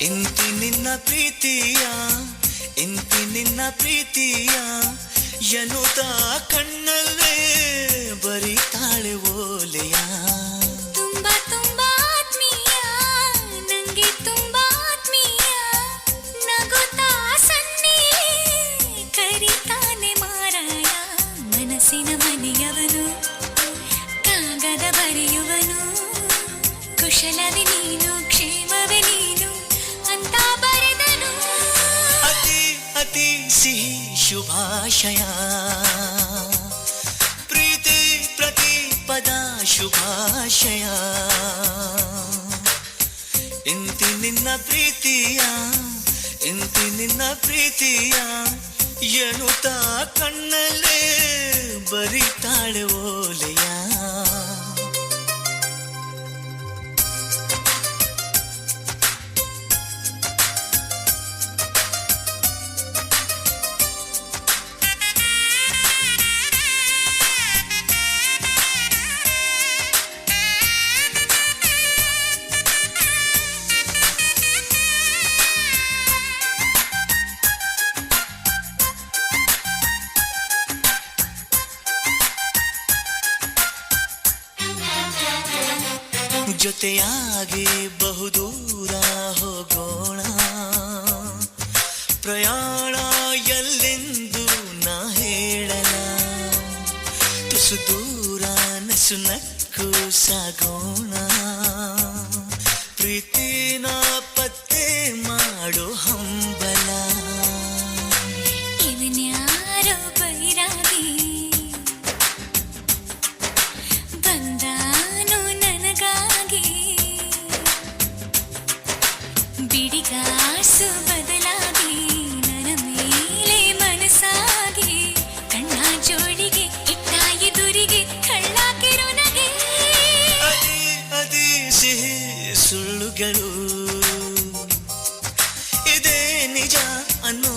ಇಂತಿ ನಿನ್ನ ಪ್ರೀತಿಯ ಇಂತಿ ನಿನ್ನ ಪ್ರೀತಿಯ ಎನ್ನುತ್ತ ಕಣ್ಣಲ್ಲೇ ಬರೀತಾಳೆ ಓಲೆಯ. ಶುಭಾಶಯ. ಪ್ರೀತಿ ಪ್ರತಿ ಪದ ಶುಭಾಶಯ. ಇಂತಿ ನಿನ್ನ ಪ್ರೀತಿಯ, ಇಂತಿ ನಿನ್ನ ಪ್ರೀತಿಯ ಎನ್ನುತ್ತ ಕಣ್ಣಲ್ಲೇ ಬರಿತಾಳೆ ಓಲೆಯ. ಜೊತೆಯಾಗಿ ಬಹುದೂರ ಹೋಗೋಣ. ಪ್ರಯಾಣ ಎಲ್ಲೆಂದು ನಾ ಹೇಳಲ ತುಸು ದೂರ ನಸು ನಕ್ಕು ಸಾಗೋಣ. ಪ್ರೀತಿನ ఇదే నిజ అన్నో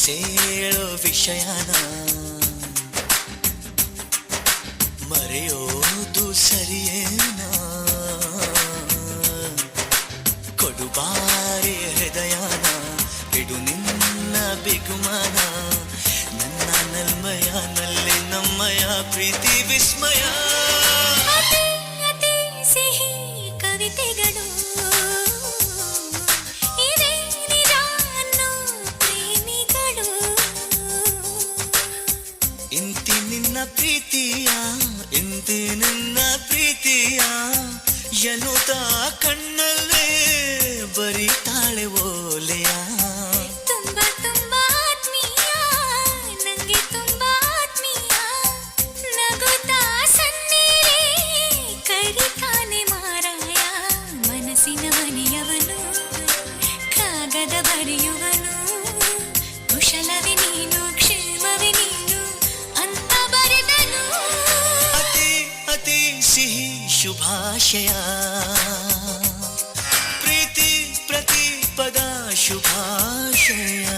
ಮನಸ್ಸೇಳೋ ವಿಷಯನ. ಮರೆಯೋದು ಸರಿಯೇನ. ಕೊಡುಬಾರಿ ಹೃದಯನ ಬಿಡು ನಿನ್ನ ಬಿಗುಮಾನ. ನನ್ನ ನಲ್ಮಯನಲ್ಲಿ ನಮ್ಮಯ ಪ್ರೀತಿ ಎನ್ನುತ್ತ ಕಣ್ಣಲ್ಲೇ ಬರೀತಾಳೆ ಓಲೆಯ. ತುಂಬಾ ತುಂಬಾ ಆತ್ಮೀಯ ನಂಗೆ ತುಂಬಾ ಆತ್ಮೀಯ. ನಗುತ್ತಾ ಸನ್ನಿಲೇ ಕರಿತಾನೆ ಮಾರಾಯ. ಮನಸ್ಸಿನ ಮನೆಯವನು ಕಾಗದ ಬರೆಯುವನು. ಕುಶಲವೇ ನೀನು ಕ್ಷೇಮವೇ ನೀನು ಅಂತ ಬರೆದನು. ಅತಿ ಅತಿ ಸಿಹಿ ಶುಭಾಶಯ ಪ್ರೀತಿ ಪ್ರತಿ ಪದ ಶುಭಾಶಯ